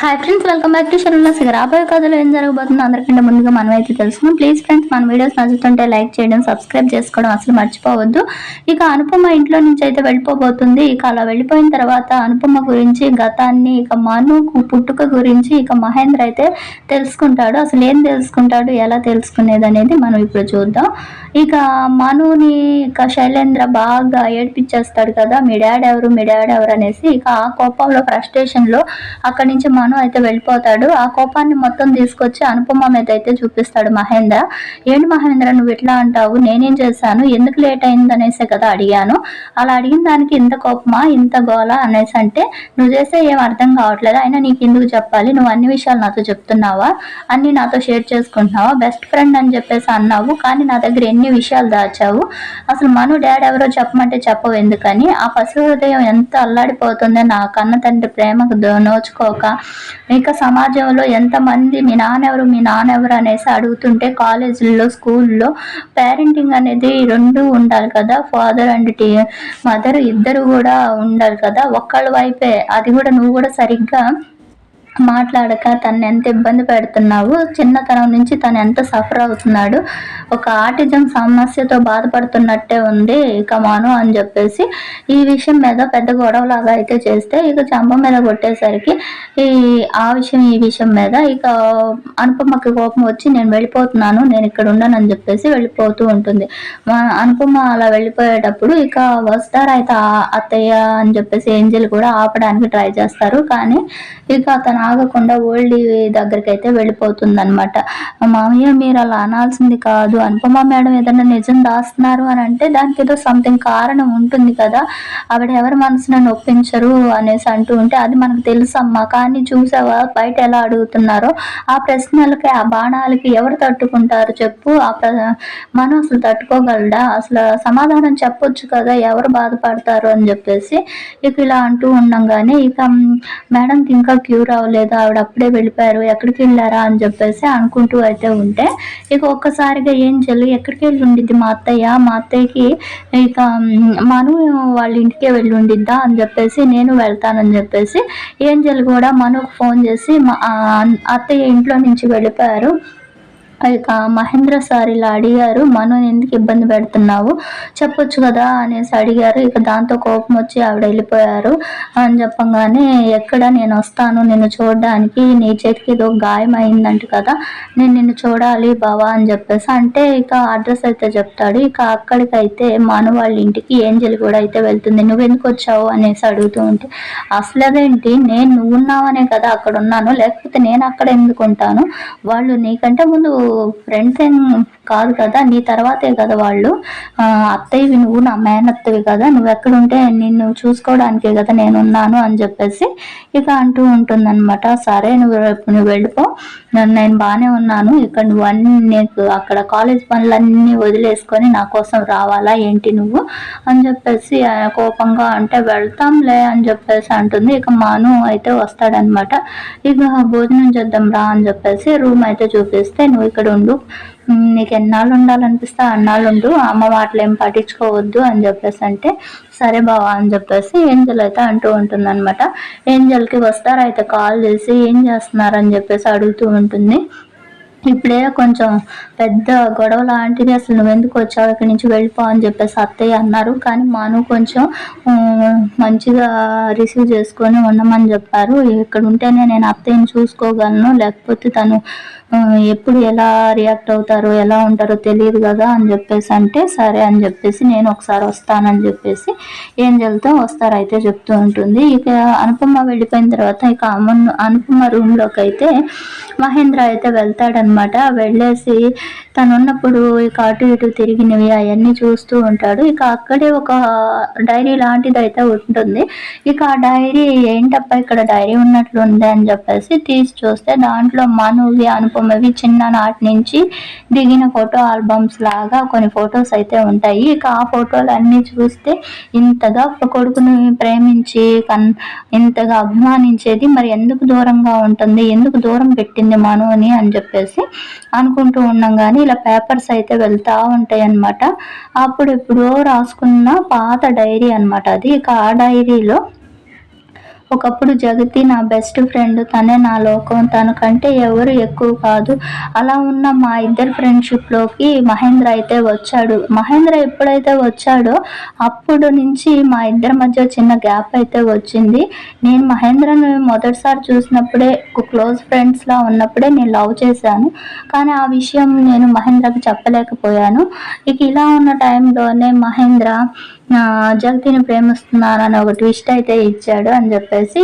Hi friends welcome back to Sharmila Singh రాబోయే కథలో ఏం జరగబోతుందో అందరికంటే ముందుగా మనం అయితే తెలుసుకున్నాం ప్లీజ్ ఫ్రెండ్స్ మన వీడియోస్ నచ్చుతుంటే లైక్ చేయడం సబ్స్క్రైబ్ చేసుకోవడం అసలు మర్చిపోవద్దు. ఇక అనుపమ ఇంట్లో నుంచి అయితే వెళ్ళిపోబోతుంది. ఇక అలా వెళ్ళిపోయిన తర్వాత అనుపమ గురించి గతాన్ని ఇక మను పుట్టుక గురించి ఇక మహేంద్ర అయితే తెలుసుకుంటాడు. అసలు ఏం తెలుసుకుంటాడు ఎలా తెలుసుకునేది అనేది మనం ఇప్పుడు చూద్దాం. ఇక మనుని ఇక శైలేంద్ర బాగా ఏడిపించేస్తాడు కదా మీ డాడ్ ఎవరు మీ డాడ్ ఎవరు అనేసి ఇక ఆ కోపంలో ఫ్రస్ట్రేషన్లో అక్కడి నుంచి మను అయితే వెళ్ళిపోతాడు. ఆ కోపాన్ని మొత్తం తీసుకొచ్చి అనుపమ మీద అయితే చూపిస్తాడు మహేంద్ర. ఏంటి మహేంద్ర నువ్వు ఇట్లా అంటావు? నేనేం చేశాను? ఎందుకు లేట్ అయింది అనేసి కదా అడిగాను. అలా అడిగిన దానికి ఇంత కోపమా ఇంత గోల అనేసి అంటే నువ్వు చేస్తే ఏం అర్థం కావట్లేదు. అయినా నీకు ఎందుకు చెప్పాలి? నువ్వు అన్ని విషయాలు నాతో చెప్తున్నావా? అన్ని నాతో షేర్ చేసుకుంటున్నావా? బెస్ట్ ఫ్రెండ్ అని చెప్పేసి అన్నావు. కానీ నా దగ్గర ఎన్ని విషయాలు దాచావు? అసలు మను డాడ్ ఎవరో చెప్పమంటే చెప్పవు ఎందుకని? ఆ పసి హృదయం ఎంత అల్లాడిపోతుందో నా కన్న తండ్రి ప్రేమకు నోచుకోక ఇక సమాజంలో ఎంతమంది మీ నాన్నెవరు మీ నాన్నెవరు అనేసి అడుగుతుంటే కాలేజీల్లో స్కూల్లో పేరెంటింగ్ అనేది రెండు ఉండాలి కదా. ఫాదర్ అండ్ టీ మదర్ ఇద్దరు కూడా ఉండాలి కదా. ఒక్కళ్ళ వైపే. అది కూడా నువ్వు కూడా సరిగ్గా మాట్లాడక తను ఎంత ఇబ్బంది పెడుతున్నావు చిన్నతనం నుంచి తను ఎంత సఫర్ అవుతున్నాడు ఒక ఆటిజం సమస్యతో బాధపడుతున్నట్టే ఉంది ఇక మాను అని చెప్పేసి ఈ విషయం మీద పెద్ద గొడవలాగా అయితే చేస్తే ఇక చంప మీద కొట్టేసరికి ఈ ఆ విషయం ఈ విషయం మీద ఇక అనుపమకి కోపం వచ్చి నేను వెళ్ళిపోతున్నాను నేను ఇక్కడ ఉండనని చెప్పేసి వెళ్ళిపోతూ ఉంటుంది. మా అనుపమ అలా వెళ్ళిపోయేటప్పుడు ఇక వస్తారు అయితే అత్తయ్య అని చెప్పేసి ఏంజల్ కూడా ఆపడానికి ట్రై చేస్తారు. కానీ ఇక అతను ఆగకుండా ఓల్డ్ దగ్గరికి అయితే వెళ్ళిపోతుంది అనమాట మామయ్య మీరు అలా అనాల్సింది కాదు. అనుపమ మేడం ఏదైనా నిజం దాస్తున్నారు అని అంటే దానికి ఏదో సంథింగ్ కారణం ఉంటుంది కదా. ఆవిడ ఎవరి మనసును నొప్పించరు అనేసి అంటూ ఉంటే అది మనకు తెలుసమ్మా. కానీ చూసావా? బయట ఎలా అడుగుతున్నారో? ఆ ప్రశ్నలకి ఆ బాణాలకి ఎవరు తట్టుకుంటారు చెప్పు. ఆ ప్ర మనం అసలు తట్టుకోగలడా? అసలు సమాధానం చెప్పొచ్చు కదా ఎవరు బాధపడతారు అని చెప్పేసి ఇక ఇలా అంటూ ఉండంగానే ఇక మేడంకి ఇంకా క్యూర్ అవ్వలేదు. ఆవిడ అప్పుడే వెళ్ళిపోయారు. ఎక్కడికి వెళ్ళారా? అని చెప్పేసి అనుకుంటూ అయితే ఉంటే ఇక ఒక్కసారిగా ఏం చెల్లి ఎక్కడికి వెళ్ళి ఉండిద్ది మా అత్తయ్య? మా అత్తయ్యకి ఇక మనం మను వాళ్ళ ఇంటికే వెళ్ళి ఉండిద్దా అని చెప్పేసి నేను వెళ్తానని చెప్పేసి ఏంజల్ కూడా మనుకు ఫోన్ చేసి మా అత్తయ్య ఇంట్లో నుంచి వెళ్ళిపోయారు. ఇక మహేంద్ర సార్ ఇలా అడిగారు మనం ఎందుకు ఇబ్బంది పెడుతున్నావు? చెప్పొచ్చు కదా అనేసి అడిగారు. ఇక దాంతో కోపం వచ్చి ఆవిడ వెళ్ళిపోయారు. అని చెప్పంగానే ఎక్కడ? నేను వస్తాను నిన్ను చూడడానికి. నీ చేతికి ఏదో గాయం అయిందంట కదా. నేను నిన్ను చూడాలి బావా అని చెప్పేసి. అంటే ఇక అడ్రస్ అయితే చెప్తాడు. ఇక అక్కడికైతే మన వాళ్ళ ఇంటికి ఏంజల్ కూడా అయితే వెళ్తుంది. నువ్వు ఎందుకు వచ్చావు? అనేసి అడుగుతూ ఉంటే అసలు అదేంటి నేను నువ్వు ఉన్నావనే కదా అక్కడ ఉన్నాను. లేకపోతే నేను అక్కడ ఎందుకు ఉంటాను? వాళ్ళు నీకంటే ముందు ఫ్రెండ్స్ ఏం కాదు కదా నీ తర్వాతే కదా వాళ్ళు. అత్తయ్యవి నువ్వు నా మేనత్తవి కదా నువ్వు ఎక్కడుంటే నిన్ను చూసుకోవడానికే కదా నేను ఉన్నాను అని చెప్పేసి ఇక అంటూ ఉంటుందన్నమాట. సరే నువ్వు రేపు నువ్వు వెళ్ళిపో. నన్ను నేను బాగానే ఉన్నాను. ఇక్కడ నువ్వు అన్ని నీకు అక్కడ కాలేజ్ పనులన్నీ వదిలేసుకొని నా కోసం రావాలా ఏంటి నువ్వు అని చెప్పేసి కోపంగా అంటే వెళ్తాంలే అని చెప్పేసి అంటుంది. ఇక మాను అయితే వస్తాడనమాట ఇక భోజనం చేద్దాం రా అని చెప్పేసి రూమ్ అయితే చూపిస్తే నువ్వు ఇక్కడ ఉండు. నీకు ఎన్నాళ్ళు ఉండాలనిపిస్తే అన్నాళ్ళు ఉండు అమ్మ మాటలు ఏం పట్టించుకోవద్దు అని చెప్పేసి అంటే సరే బావా అని చెప్పేసి ఏంజల్ అయితే అంటూ ఉంటుంది అనమాట ఏంజల్కి వస్తారు? అయితే కాల్ చేసి ఏం చేస్తున్నారు? అని చెప్పేసి అడుగుతూ ఉంటుంది. ఇప్పుడే కొంచెం పెద్ద గొడవ లాంటిది. అసలు నువ్వు ఎందుకు వచ్చావు? ఇక్కడి నుంచి వెళ్ళిపో అని చెప్పేసి అత్తయ్య అన్నారు. కానీ మాను కొంచెం మంచిగా రిసీవ్ చేసుకొని ఉండమని చెప్పారు. ఇక్కడ ఉంటేనే నేను అత్తయ్యని చూసుకోగలను. లేకపోతే తను ఎప్పుడు ఎలా రియాక్ట్ అవుతారో ఎలా ఉంటారో తెలియదు కదా అని చెప్పేసి అంటే సరే అని చెప్పేసి నేను ఒకసారి వస్తానని చెప్పేసి ఏం వస్తారు అయితే చెప్తూ ఉంటుంది. ఇక అనుపమ వెళ్ళిపోయిన తర్వాత ఇక అమన్ అనుపమ రూమ్లోకి అయితే మహేంద్ర అయితే వెళ్తాడనమాట. వెళ్ళేసి తను ఉన్నప్పుడు ఇక అటు ఇటు తిరిగినవి అవన్నీ చూస్తూ ఉంటాడు. ఇక అక్కడే ఒక డైరీ లాంటిది అయితే ఉంటుంది. ఇక ఆ డైరీ ఏంటప్ప ఇక్కడ డైరీ ఉన్నట్లు ఉంది అని చెప్పేసి తీసి చూస్తే దాంట్లో మనువి అనుపమవి చిన్ననాటి నుంచి దిగిన ఫోటో ఆల్బమ్స్ లాగా కొన్ని ఫొటోస్ అయితే ఉంటాయి. ఇక ఆ ఫోటోలు అన్నీ చూస్తే ఇంతగా కొడుకుని ప్రేమించి కన్ ఇంతగా అభిమానించేది మరి ఎందుకు దూరంగా ఉంటుంది? ఎందుకు దూరం పెట్టింది మనుని అని చెప్పేసి అనుకుంటూ ఉన్నాం కానీ ఇలా పేపర్స్ అయితే వెళ్తా ఉంటాయి అన్నమాట అప్పుడు ఎప్పుడో రాసుకున్న పాత డైరీ అన్నమాట అది. ఇక ఆ డైరీలో ఒకప్పుడు జగతి నా బెస్ట్ ఫ్రెండ్ తనే నా లోకం తనకంటే ఎవరు ఎక్కువ కాదు. అలా ఉన్న మా ఇద్దరు ఫ్రెండ్షిప్లోకి మహేంద్ర అయితే వచ్చాడు. మహేంద్ర ఎప్పుడైతే వచ్చాడో అప్పుడు నుంచి మా ఇద్దరి మధ్య చిన్న గ్యాప్ అయితే వచ్చింది. నేను మహేంద్రను మొదటిసారి చూసినప్పుడే క్లోజ్ ఫ్రెండ్స్లా ఉన్నప్పుడే నేను లవ్ చేశాను. కానీ ఆ విషయం నేను మహేంద్రకి చెప్పలేకపోయాను. ఇక ఇలా ఉన్న టైంలోనే మహేంద్ర జగతిని ప్రేమిస్తున్నానని ఒక ట్విస్ట్ అయితే ఇచ్చాడు అని చెప్పేసి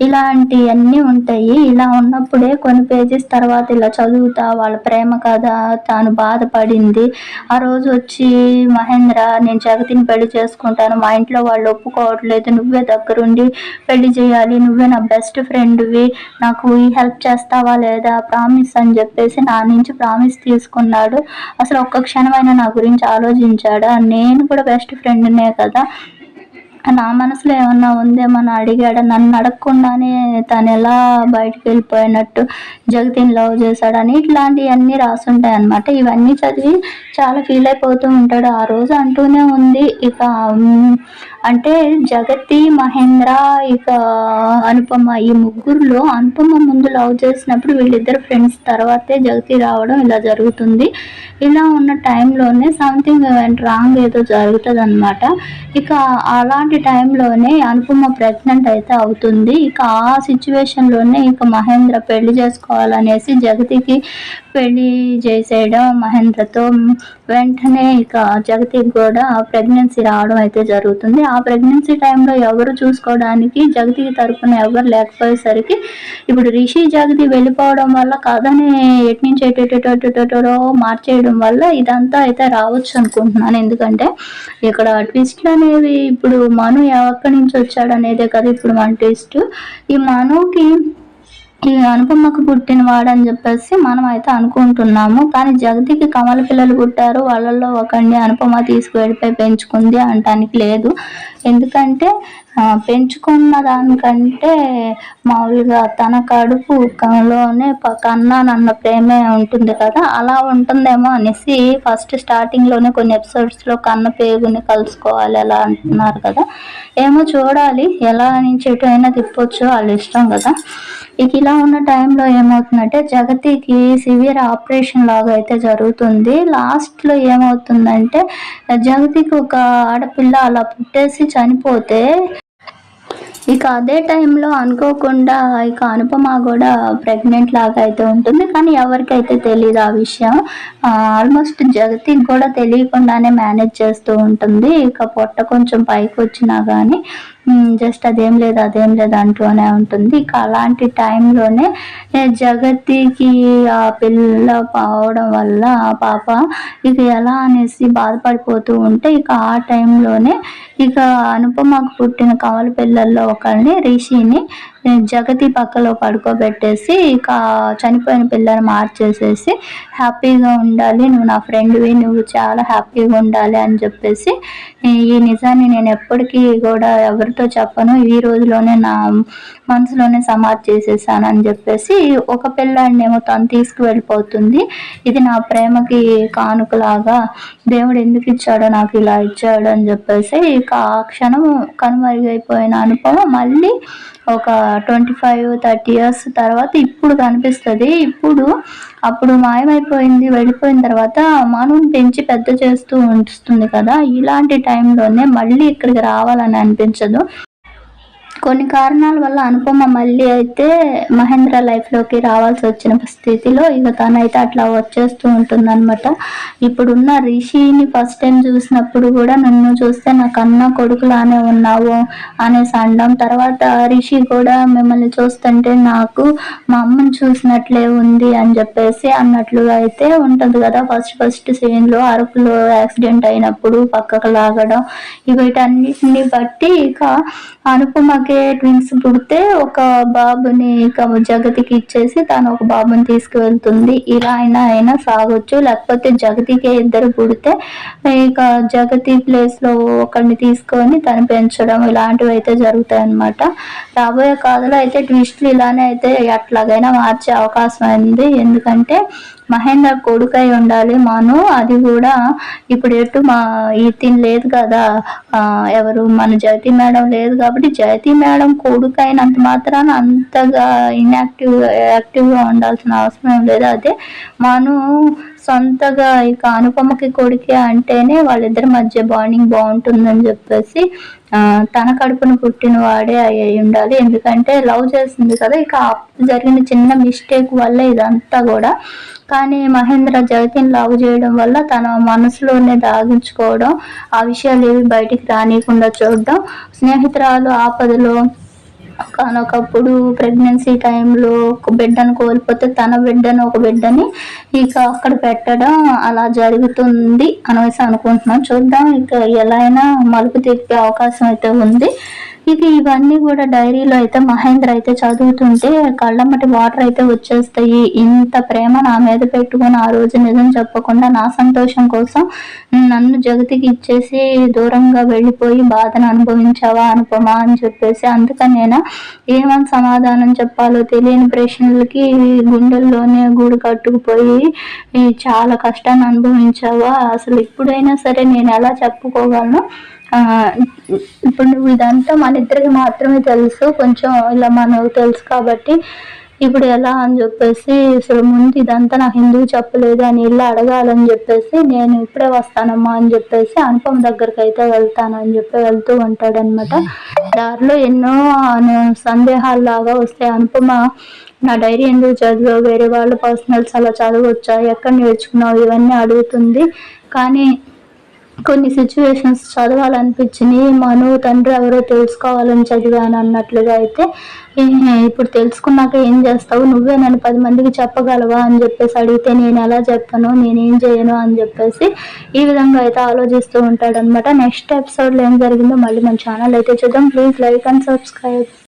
ఇలాంటివన్నీ ఉంటాయి. ఇలా ఉన్నప్పుడే కొన్ని పేజెస్ తర్వాత ఇలా చదువుతా వాళ్ళ ప్రేమ కథ తాను బాధపడింది. ఆ రోజు వచ్చి మహేంద్ర నేను జగతిని పెళ్ళి చేసుకుంటాను. మా ఇంట్లో వాళ్ళు ఒప్పుకోవట్లేదు. నువ్వే దగ్గరుండి పెళ్ళి చేయాలి. నువ్వే నా బెస్ట్ ఫ్రెండ్వి నాకు ఈ హెల్ప్ చేస్తావా లేదా? ప్రామిస్ అని చెప్పేసి నా నుంచి ప్రామిస్ తీసుకున్నాడు. అసలు ఒక్క క్షణమైనా నా గురించి ఆలోచించాడా. నేను కూడా బెస్ట్ ఫ్రెండ్నే కదా. నా మనసులో ఏమన్నా ఉందేమని అడిగాడు? నన్ను అడగకుండానే తను ఎలా బయటికి వెళ్ళిపోయినట్టు జగతిని లవ్ చేశాడని ఇట్లాంటివన్నీ రాసుంటాయి అనమాట ఇవన్నీ చదివి చాలా ఫీల్ అయిపోతూ ఉంటాడు. ఆ రోజు అంటూనే ఉంది. ఇక అంటే జగతి మహేంద్ర ఇక అనుపమ ఈ ముగ్గురులో అనుపమ ముందు లవ్ చేసినప్పుడు వీళ్ళిద్దరు ఫ్రెండ్స్ తర్వాతే జగతి రావడం ఇలా జరుగుతుంది. ఇలా ఉన్న టైంలోనే సంథింగ్ రాంగ్ ఏదో జరుగుతుంది అనమాట ఇక అలాంటి టైంలోనే అనుపమ ప్రెగ్నెంట్ అయితే అవుతుంది. ఇక ఆ సిచ్యువేషన్లోనే ఇక మహేంద్ర పెళ్ళి చేసుకోవాలనేసి జగతికి పెళ్ళి చేసేయడం మహేంద్రతో. వెంటనే ఇక జగతికి కూడా ప్రెగ్నెన్సీ రావడం అయితే జరుగుతుంది. ఆ ఆ ప్రెగ్నెన్సీ టైంలో ఎవరు చూసుకోవడానికి జగతికి తరపున ఎవరు లేకపోయేసరికి ఇప్పుడు రిషి జగతి వెళ్ళిపోవడం వల్ల కథని ఎటు నుంచి మార్చేయడం వల్ల ఇదంతా అయితే రావచ్చు అనుకుంటున్నాను. ఎందుకంటే ఇక్కడ ట్విస్ట్లు అనేవి ఇప్పుడు మను ఎక్కడి నుంచి వచ్చాడు అనేదే కదా ఇప్పుడు మన ట్విస్ట్ ఈ మనుకి ఈ అనుపమకు పుట్టిన వాడని చెప్పేసి మనం అయితే అనుకుంటున్నాము. కానీ జగతికి కమల పిల్లలు పుట్టారు. వాళ్ళల్లో ఒకండి అనుపమ తీసుకువెళ్ళిపోయి పెంచుకుంది అనటానికి లేదు. ఎందుకంటే పెంచుకున్న దానికంటే మామూలుగా తన కడుపు లోనే ప- కన్నానన్న ప్రేమే ఉంటుంది కదా అలా ఉంటుందేమో అనేసి ఫస్ట్ స్టార్టింగ్లోనే కొన్ని ఎపిసోడ్స్లో కన్న పేగుని కలుసుకోవాలి అలా అంటున్నారు కదా. ఏమో చూడాలి ఎలా నుంచి ఎటు అయినా తిప్పొచ్చు వాళ్ళ ఇష్టం కదా. ఇక ఇలా ఉన్న టైంలో ఏమవుతుందంటే జగతికి సివియర్ ఆపరేషన్ లాగా అయితే జరుగుతుంది. లాస్ట్లో ఏమవుతుందంటే జగతికి ఒక ఆడపిల్ల అలా పుట్టేసి చనిపోతే ఇక అదే టైంలో అనుకోకుండా ఇక అనుపమ కూడా ప్రెగ్నెంట్ లాగా అయితే ఉంటుంది. కానీ ఎవరికైతే తెలియదు ఆ విషయం. ఆల్మోస్ట్ జగతికి కూడా తెలియకుండానే మేనేజ్ చేస్తూ ఉంటుంది. ఇక పొట్ట కొంచెం పైకి వచ్చినా కానీ Hmm, జస్ట్ అదేం లేదు అదేం లేదు అంటూనే ఉంటుంది. ఇక అలాంటి టైంలోనే జగతికి ఆ పిల్ల పోవడం వల్ల ఆ పాప ఇక ఎలా అనేసి బాధపడిపోతూ ఉంటే ఇక ఆ టైంలోనే ఇక అనుపమకు పుట్టిన కవల పిల్లల్లో ఒకరిని రిషిని జగతి పక్కలో పడుకోబెట్టేసి ఇక చనిపోయిన పిల్లని మార్చేసేసి హ్యాపీగా ఉండాలి. నువ్వు నా ఫ్రెండ్వి నువ్వు చాలా హ్యాపీగా ఉండాలి అని చెప్పేసి ఈ నిజాన్ని నేను ఎప్పటికీ కూడా ఎవరితో చెప్పను. ఈ రోజులోనే నా మనసులోనే సమాధి చేసేసాను అని చెప్పేసి ఒక పిల్లాడిని ఏమో తను తీసుకువెళ్ళిపోతుంది. ఇది నా ప్రేమకి కానుకలాగా దేవుడు ఎందుకు ఇచ్చాడో నాకు ఇలా ఇచ్చాడు అని చెప్పేసి ఇక ఆ క్షణం కనుమరుగైపోయిన అనుభవం. మళ్ళీ ఒక ట్వంటీ ఫైవ్ థర్టీ ఇయర్స్ తర్వాత ఇప్పుడు కనిపిస్తుంది. ఇప్పుడు అప్పుడు మాయమైపోయింది వెళ్ళిపోయిన తర్వాత మనం పెంచి పెద్ద చేస్తూ ఉంచుతుంది కదా. ఇలాంటి టైంలోనే మళ్ళీ ఇక్కడికి రావాలని అనిపించదు. కొన్ని కారణాల వల్ల అనుపమ మళ్ళీ అయితే మహేంద్ర లైఫ్లోకి రావాల్సి వచ్చిన స్థితిలో ఇక తనైతే అట్లా వచ్చేస్తూ ఉంటుందన్నమాట. ఇప్పుడున్న రిషిని ఫస్ట్ టైం చూసినప్పుడు కూడా నన్ను చూస్తే నాకు అన్న కొడుకులానే ఉన్నావు అనేసి అండం తర్వాత రిషి కూడా మిమ్మల్ని చూస్తుంటే నాకు మా అమ్మని చూసినట్లే ఉంది అని చెప్పేసి అన్నట్లుగా అయితే ఉంటుంది కదా ఫస్ట్ ఫస్ట్ సీన్లో అరకులో యాక్సిడెంట్ అయినప్పుడు పక్కకు లాగడం ఇక వీటన్నిటిని బట్టి ఇక అనుపమకి ట్విన్స్ పుడితే ఒక బాబుని జగతికి ఇచ్చేసి తాను ఒక బాబుని తీసుకువెళ్తుంది. ఇలా అయినా అయినా సాగొచ్చు. లేకపోతే జగతికే ఇద్దరు పుడితే ఇక జగతి ప్లేస్లో ఒకరిని తీసుకొని తను పెంచడం ఇలాంటివి అయితే జరుగుతాయి అన్నమాట రాబోయే కాలంలో అయితే ట్విస్ట్లు ఇలానే అయితే ఎట్లాగైనా మార్చే అవకాశం ఉంది. ఎందుకంటే మహేంద్ర కొడుకై ఉండాలి మాను. అది కూడా ఇప్పుడు ఎటు మా ఈ లేదు కదా. ఎవరు? మన జయతి మేడం లేదు కాబట్టి జయతి మేడం కొడుకైనంత మాత్రాన అంతగా ఇన్యాక్టివ్ యాక్టివ్గా ఉండాల్సిన అవసరం లేదు. అదే మాను సొంతగా ఇక అనుపమకి కొడుకే అంటేనే వాళ్ళిద్దరి మధ్య బాండింగ్ బాగుంటుందని చెప్పేసి తన కడుపును పుట్టిన వాడే అయ్యి ఉండాలి. ఎందుకంటే లవ్ చేసింది కదా ఇక జరిగిన చిన్న మిస్టేక్ వల్ల ఇదంతా కూడా. కానీ మహేంద్ర జగతిని లవ్ చేయడం వల్ల తన మనసులోనే దాగించుకోవడం ఆ విషయాలు ఏవి బయటికి రానియకుండా చూడడం స్నేహితురాలు ఆపదలో కానొకప్పుడు ప్రెగ్నెన్సీ టైంలో ఒక బిడ్డను కోల్పోతే తన బిడ్డను ఒక బిడ్డని ఇక అక్కడ పెట్టడం అలా జరుగుతుంది అనేసి అనుకుంటున్నాం. చూద్దాం ఇక ఎలా అయినా మలుపు తిప్పే అవకాశం అయితే ఉంది. ఇక ఇవన్నీ కూడా డైరీలో అయితే మహేంద్ర అయితే చదువుతుంటే కళ్ళమ్మటి వాటర్ అయితే వచ్చేస్తాయి. ఇంత ప్రేమ నా మీద పెట్టుకుని ఆ రోజు నిజం చెప్పకుండా నా సంతోషం కోసం నన్ను జగతికి ఇచ్చేసి దూరంగా వెళ్ళిపోయి బాధను అనుభవించావా అనుపమా అని చెప్పేసి అందుకని నేను ఏమని సమాధానం చెప్పాలో తెలియని ప్రశ్నలకి గుండెల్లోనే గూడు కట్టుకుపోయి చాలా కష్టాన్ని అనుభవించావా? అసలు ఇప్పుడైనా సరే నేను ఎలా చెప్పుకోగలను? ఇప్పుడు నువ్వు ఇదంతా మన ఇద్దరికి మాత్రమే తెలుసు. కొంచెం ఇలా మనకు తెలుసు కాబట్టి ఇప్పుడు ఎలా అని చెప్పేసి అసలు ముందు ఇదంతా నాకు ఎందుకు చెప్పలేదు అని ఇలా అడగాలని చెప్పేసి నేను ఇప్పుడే వస్తానమ్మా అని చెప్పేసి అనుపమ దగ్గరికి అయితే వెళ్తాను అని చెప్పి వెళ్తూ ఉంటాడనమాట దారిలో ఎన్నో సందేహాలు లాగా వస్తాయి. అనుపమ నా డైరీ ఎందుకు చదివావు? వేరే వాళ్ళ పర్సనల్స్ అలా చదవచ్చా ఎక్కడ నేర్చుకున్నావు? ఇవన్నీ అడుగుతుంది. కానీ కొన్ని సిచ్యువేషన్స్ చదవాలనిపించినాయి మను తండ్రి ఎవరో తెలుసుకోవాలని చదివాను అన్నట్లుగా అయితే ఇప్పుడు తెలుసుకున్నాక ఏం చేస్తావు? నువ్వే నన్ను పది మందికి చెప్పగలవా? అని చెప్పేసి అడిగితే నేను ఎలా చెప్పను? నేనేం చేయను? అని చెప్పేసి ఈ విధంగా అయితే ఆలోచిస్తూ ఉంటాడనమాట నెక్స్ట్ ఎపిసోడ్లో ఏం జరిగిందో మళ్ళీ మన ఛానల్ అయితే చూద్దాం. Please like and subscribe